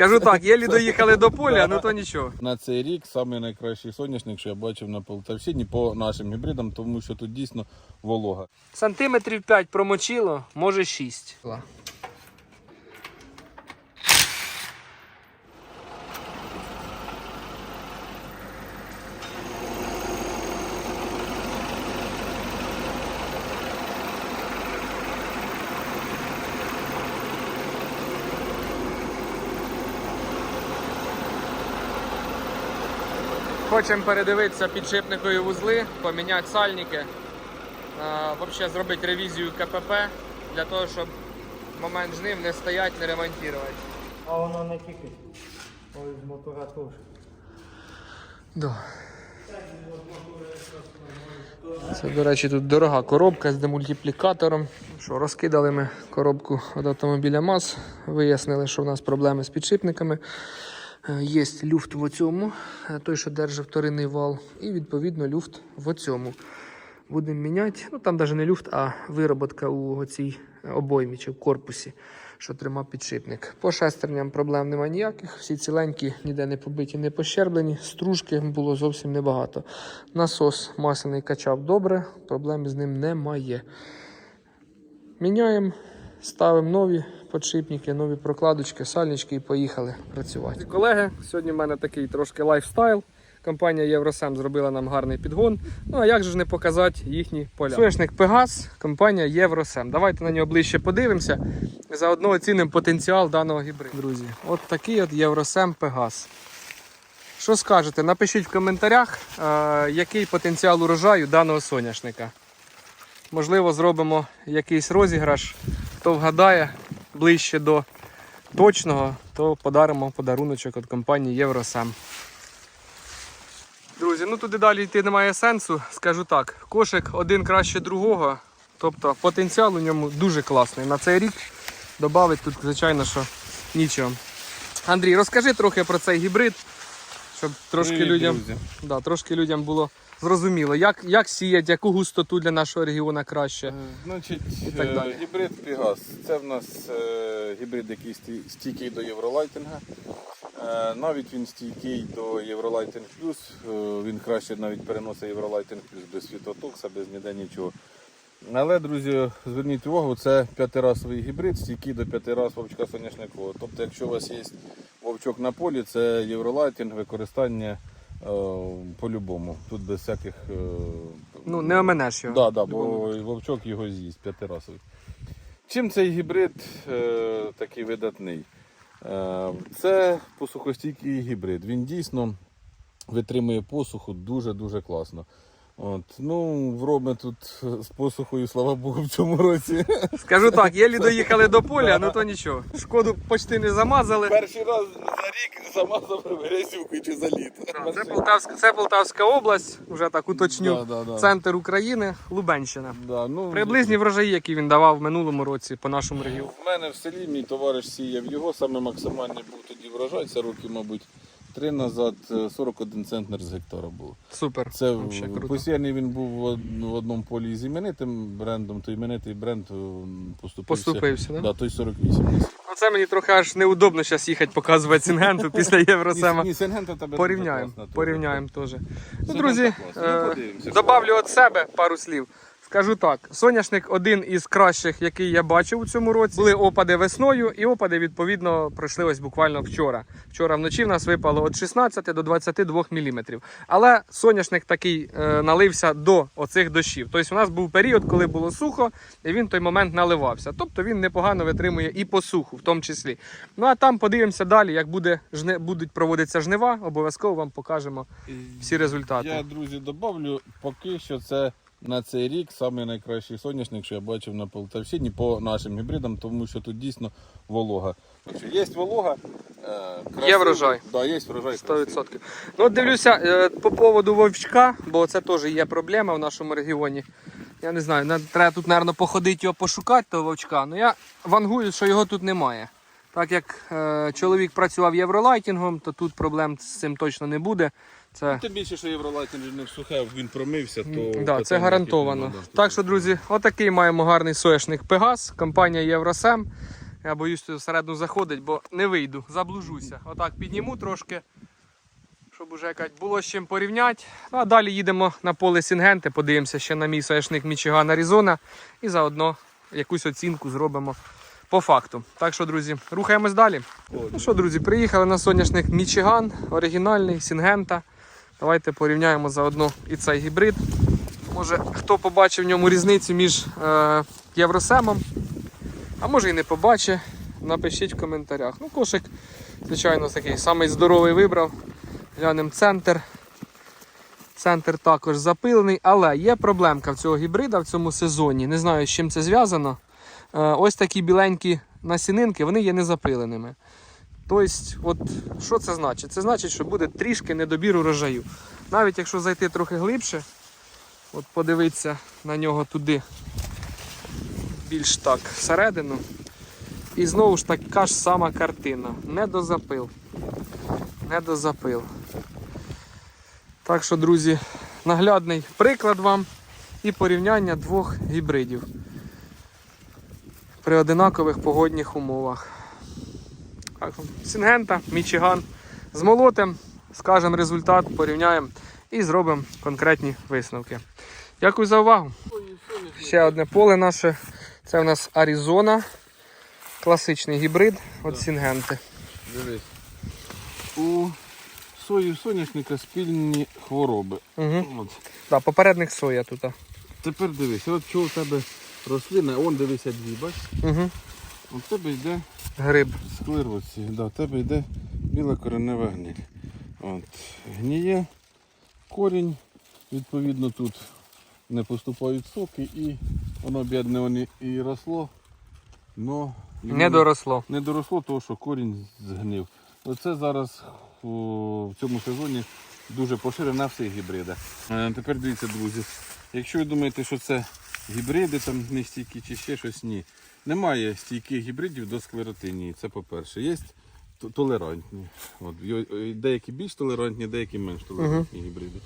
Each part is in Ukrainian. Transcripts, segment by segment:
Скажу так, єлі доїхали до поля, ну то нічого. На цей рік самий найкращий соняшник, що я бачив на Полтавщині по нашим гібридам, тому що тут дійсно волога. Сантиметрів 5 промочило, може 6. Хочемо передивитися підшипникові вузли, поміняти сальники. Взагалі зробити ревізію КПП для того, щоб в момент жнив не стоять, не ремонтувати. А воно не тільки. Ой, з мотора теж. Да. Це, до речі, тут дорога коробка з демультиплікатором. Що, розкидали ми коробку від автомобіля МАЗ, вияснили, що в нас проблеми з підшипниками. Е, Є люфт в оцьому, е, той, що держить вторинний вал, і відповідно люфт в оцьому. Будемо міняти. Ну там навіть не люфт, а вироботка у цій обоймі чи в корпусі, що тримав підшипник. По шестерням проблем немає ніяких. Всі ціленькі, ніде не побиті, не пощерблені. Стружки було зовсім небагато. Насос масляний качав добре, проблем з ним немає. Міняємо, ставимо нові подшипники, нові прокладочки, сальнички і поїхали працювати. Колеги, сьогодні в мене такий трошки лайфстайл. Компанія Євросем зробила нам гарний підгон. Ну а як же ж не показати їхні поля? Соняшник Пегас, компанія Євросем. Давайте на нього ближче подивимося. Заодно оцінимо потенціал даного гібриду. Друзі, от такий от Євросем Пегас. Що скажете? Напишіть в коментарях, е, який потенціал урожаю даного соняшника. Можливо, зробимо якийсь розіграш. Хто вгадає ближче до точного, то подаримо подаруночок від компанії Євросем. Друзі, ну туди далі йти немає сенсу. Скажу так, кошик один краще другого. Тобто потенціал у ньому дуже класний. На цей рік додати тут, звичайно, що нічого. Андрій, розкажи трохи про цей гібрид, щоб трошки Привіт, людям, друзі. да, трошки людям було зрозуміло, як, як сіять, яку густоту для нашого регіону краще. Е, Значить, І так е, далі. гібрид Пігас. Це в нас е, гібрид, який стійкий до Євролайтинга. Е, Навіть він стійкий до Євролайтинг плюс. Е, Він краще навіть переносить Євролайтинг плюс без світотокса, без ніде нічого. Але, друзі, зверніть увагу, це п'ятирасовий гібрид, стійкий до п'яти раз вовчка соняшникового. Тобто, якщо у вас є вовчок на полі, це євролайтинг, використання по-любому. Тут без всяких. е, Ну, не оменеш його. Да, да, бо вовчок його з'їсть п'ятирасовий. Чим цей гібрид е, такий видатний? Е, це посухостійкий гібрид. Він дійсно витримує посуху дуже-дуже класно. От, ну, вроби тут з посухою, слава Богу, в цьому році. Скажу так, єлі доїхали до поля, ну то нічого. Шкоду почти не замазали. Перший раз за рік замазав грязюкою чи заліт. Це Полтавська, це Полтавська область, вже так уточню. Да, да, да. Центр України, Лубенщина. Да, ну, Приблизні врожаї, які він давав в минулому році по нашому регіону. В мене в селі мій товариш сіяв його, саме максимальний був тоді врожай, це роки, мабуть, три назад, е, 41 центнер з гектара було. Супер. Це круто. посіяний він був в в одному полі з іменитим брендом, то іменитий бренд е, поступився. Поступився, да? Да, той 48. Ну, це мені трохи аж неудобно зараз їхати показувати Сінгенту після Євросема. Ні, Сенгента тебе Порівняємо, порівняємо теж. Ну, друзі. Ну, е, добавлю від себе пару слів. Скажу так, соняшник один із кращих, який я бачив у цьому році. Були опади весною, і опади відповідно пройшли ось буквально вчора. Вчора вночі в нас випало від 16 до 22 мм. Але соняшник такий е, налився до оцих дощів. Тобто у нас був період, коли було сухо, і він в той момент наливався. Тобто він непогано витримує і посуху, в тому числі. Ну а там подивимося далі, як буде жни, будуть проводитися жнива. Обов'язково вам покажемо всі результати. Я, друзі, добавлю, поки що це на цей рік самий найкращий соняшник, що я бачив на Полтавщині по нашим гібридам, тому що тут дійсно волога. Якщо є волога, е, красивий. врожай. Да, є врожай. 100%. Ну, дивлюся е, по поводу вовчка, бо це теж є проблема в нашому регіоні. Я не знаю, треба тут, мабуть, походити його пошукати, того вовчка. Ну я вангую, що його тут немає. Так як е, чоловік працював євролайтингом, то тут проблем з цим точно не буде. Це, Тим більше, що євролайтинг не всухе, він промився, то да, це гарантовано. Так що, друзі, отакий маємо гарний соєшник Пегас, компанія Євросем. Я боюсь туди всередину заходить, бо не вийду, заблужуся. Отак підніму трошки, щоб уже якась було з чим порівняти. Ну, а далі їдемо на поле Сінгенти, подивимося ще на мій соняшник Мічиган Аризона і заодно якусь оцінку зробимо по факту. Так що, друзі, рухаємось далі. Ну що, друзі, приїхали на соняшник Мічиган, оригінальний, Сінгента. Давайте порівняємо заодно і цей гібрид. Може, хто побачив в ньому різницю між е, Євросемом, а може і не побачить. Напишіть в коментарях. Ну, кошик, звичайно, такий самий здоровий вибрав. Глянемо центр. Центр також запилений, але є проблемка в цього гібрида в цьому сезоні. Не знаю, з чим це зв'язано. Е, ось такі біленькі насінинки, вони є незапиленими. Тобто, от, що це значить? Це значить, що буде трішки недобір урожаю. Навіть якщо зайти трохи глибше, от подивитися на нього туди, більш так, всередину. І знову ж така ж сама картина. Недозапил. Недозапил. Так що, друзі, наглядний приклад вам і порівняння двох гібридів при одинакових погодних умовах. Так, Сінгента, Мічиган. Змолотим, скажемо результат, порівняємо і зробимо конкретні висновки. Дякую за увагу. Ще одне поле наше. Це у нас Аризона. Класичний гібрид від Сінгенти. Дивись. У сої соняшника спільні хвороби. Угу. От. Да, попередник соя тут. Тепер дивись, от що у тебе рослина, он дивися дві, бач? Угу. У тебе йде Гриб. склероці, да, у тебе йде біла коренева гниль. От. Гніє корінь, відповідно тут не поступають соки і воно бідне воно і росло, но Не доросло. не доросло, тому що корінь згнив. Оце зараз у, в цьому сезоні дуже поширено на всіх гібридах. Е, тепер дивіться, друзі, якщо ви думаєте, що це гібриди там не стійкі чи ще щось, ні. Немає стійких гібридів до склеротинії. Це по-перше. Є толерантні. От, деякі більш толерантні, деякі менш толерантні гібриди.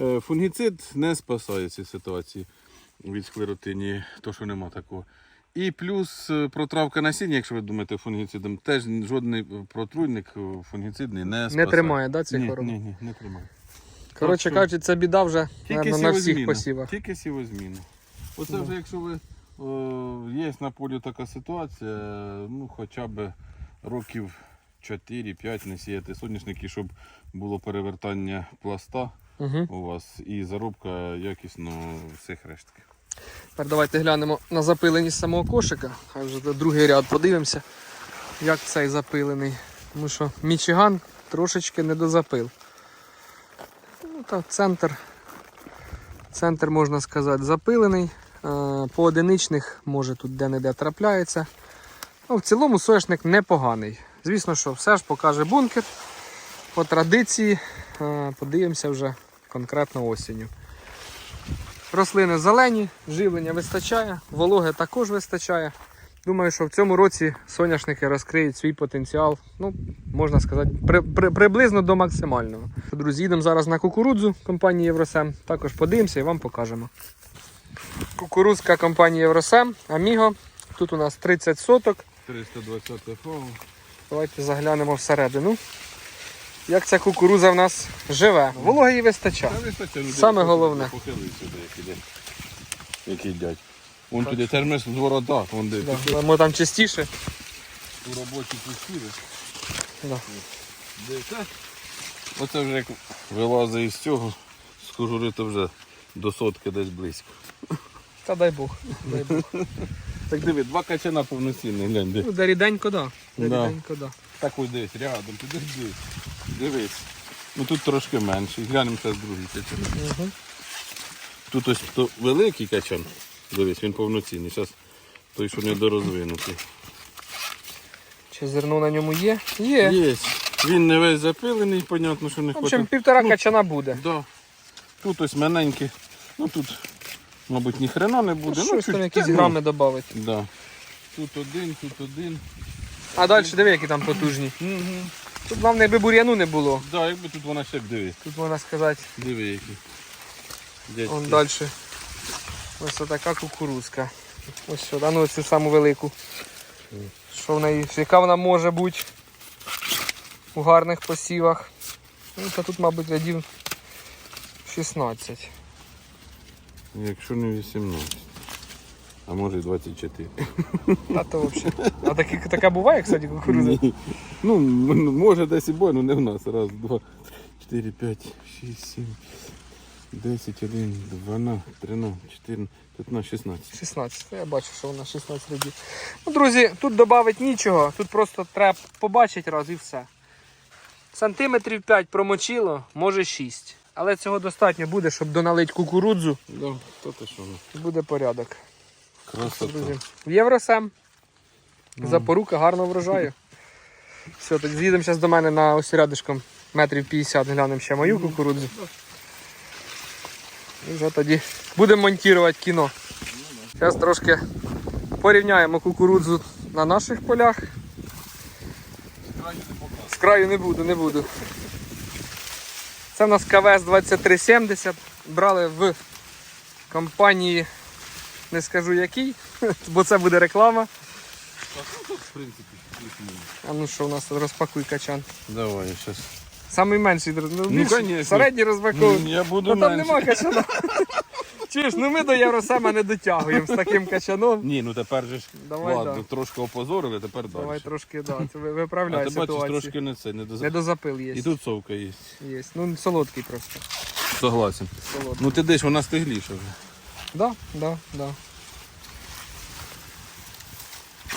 Е, Фунгіцид не спасає ці ситуації від склеротинії, то що нема такого. І плюс е, протравка насіння, якщо ви думаєте фунгіцидом, теж жодний протруйник е, фунгіцидний не спасає. Не тримає, да, ці ні, хвороби? ні, ні, не тримає. Коротше кажучи, це біда вже Тільки наверно, на всіх посівах. Тільки сівозміна. Оце вже якщо ви е, є на полі така ситуація, ну хоча б років 4-5 не сіяти соняшники, щоб було перевертання пласта Угу. у вас і заробка якісно всіх рештків. Тепер давайте глянемо на запиленість самого кошика. Хай вже другий ряд подивимося, як цей запилений. Тому що Мічиган трошечки не дозапил. Ну, так, центр, центр, можна сказати, запилений. Е, По одиничних, може, тут де-не-де трапляється. Ну, в цілому соняшник непоганий. Звісно, що все ж покаже бункер. По традиції е, подивимося вже конкретно осінню. Рослини зелені, живлення вистачає, вологи також вистачає. Думаю, що в цьому році соняшники розкриють свій потенціал, ну, можна сказати, при, при, приблизно до максимального. Друзі, їдемо зараз на кукурудзу компанії Євросем. Також подивимося і вам покажемо. Кукурудзка компанії Євросем, Аміго. Тут у нас 30 соток. 320 фау. Давайте заглянемо всередину. Як ця кукурудза в нас живе. Вологи їй вистачає. Та ну, Саме головне. Похилий сюди, як іде. Вон туди термес з ворота, Да, Ми там частіше. у робочі пустіли. Да. Оце вже як вилазить із цього, з кожури то вже до сотки десь близько. Та дай Бог. Дай Бог. Так диви, два качана повноцінні, глянь, де. Ну, да ріденько, да. Да, Да. ріденько, да. Так ось десь, рядом, туди дивись. Дивись. Ну тут трошки менший. Глянемо зараз другий качан. Угу. Тут ось то великий качан. Дивись, він повноцінний. Зараз той, що недорозвинутий. Чи зерно на ньому є? Є. Є. Він не весь запилений, понятно, що не В общем, хоче. півтора качана буде. Да. Тут ось маленький. Ну тут, мабуть, ні хрена не буде. Ну, щось там якісь та, грами додати. Да. Тут один, тут один. А далі диви, які там потужні. Тут головне, аби бур'яну не було. Да, якби тут вона ще б диви. Тут можна сказати, Диви які. Дядьки. вон далі. Ось така кукурузка. Ось сюди, ну цю саму велику. що в неї, яка вона може бути у гарних посівах. Ну, та тут, мабуть, рядів 16. Якщо не 18. А може 24. А то взагалі. А такі, така буває, кстати, кукурудза? Ні. Ну, м- може десь і бой, але не в нас. Раз, два, чотири, п'ять, шість, сім, десять, один, дванадцять, тринадцять, чотирнадцять, п'ятнадцять, шістнадцять. 16. Я бачу, що вона 16 рядів. Ну, друзі, тут додати нічого. Тут просто треба побачити раз і все. Сантиметрів 5 промочило, може 6. Але цього достатньо буде, щоб доналити кукурудзу. Да, то те що. ну, і Буде порядок. Красота. Друзі, в Євросем. Запорука гарного врожаю. Все, так з'їдемо зараз до мене на ось рядишком метрів 50, глянемо ще мою кукурудзу. І вже тоді будемо монтувати кіно. Зараз трошки порівняємо кукурудзу на наших полях. З краю не буду, не буду. Це у нас КВС 2370. Брали в компанії, не скажу який, бо це буде реклама. В принципі. А ну що у нас розпакуй качан. Давай, зараз. Самий менший, ну, Ну, середній розпаковуй. Я буду Ну там нема качана. Чуєш, ну ми до Євросема не дотягуємо з таким качаном. Ні, ну тепер же ж Давай, ладно, да. трошки опозорили, тепер Давай трошки, да, це ви- А ти бачиш, ситуацію. трошки не це, не доза... Недозапил є. І тут совка є. Є. Ну солодкий просто. Согласен. Солодкий. Ну ти десь вона стигліша вже. Да, да, да,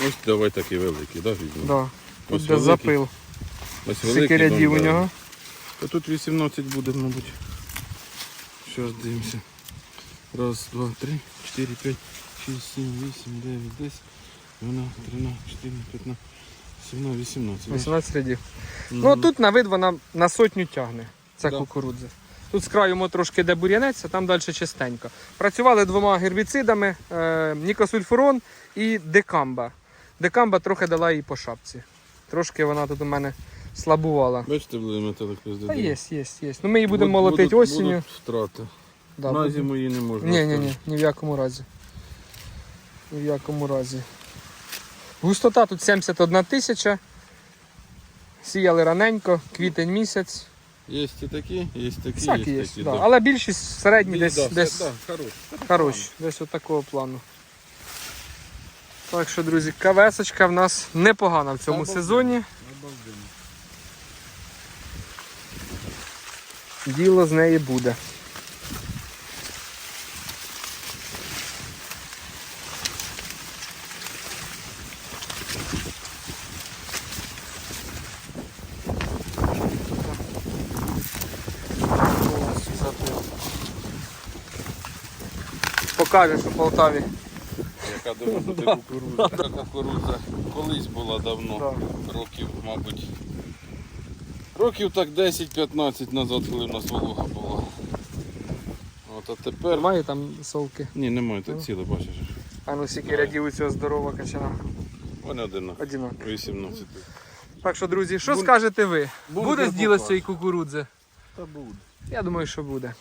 Ось давай такий великий, да, візьмемо? да. Ось де великий. запил. Ось Скільки рядів у нього? Та тут 18 буде, мабуть. Зараз дивимося. Раз, два, три, чотири, п'ять, шість, сім, вісім, дев'ять, десять, дванадцять, тринадцять, чотирнадцять, п'ятнадцять, сімнадцять, вісімнадцять. 18 рядів. Мгм. Ну тут на вид вона на сотню тягне. Ця Да. кукурудза. Тут з краю мо трошки де бур'янець, а там далі чистенько. Працювали двома гербіцидами: е, Нікосульфурон і декамба. Декамба трохи дала їй по шапці. Трошки вона тут у мене слабувала. Бачите, були металик Та є, є, є. Ну ми її будемо молотити осінню. Будуть втрати. Да, На зиму її не можна. Ні, ні, ні, ні в якому разі. Ні в якому разі. Густота тут 71 тисяча. Сіяли раненько, квітень місяць. Є і такі, є такі, Всякі є такі. да. але більшість середні десь, да, десь да, хорош. хороші, десь от такого плану. Так що, друзі, кавесочка в нас непогана в цьому Обалденно. сезоні. Обалденно. Діло з неї буде. Що в Полтаві. Яка дуже кукурудза. Така кукурудза колись була давно. Років, мабуть. Років так 10-15 назад, коли в нас волога була. От, а тепер. Немає там совки. Ні, немає, так ціле, бачиш. А ну скільки рядів у цього здорового качана. Вони одинакові. Одинакові. 18. Так що, друзі, що Бу- скажете ви? буде Буде з цієї кукурудзи? Та буде. Я думаю, що буде.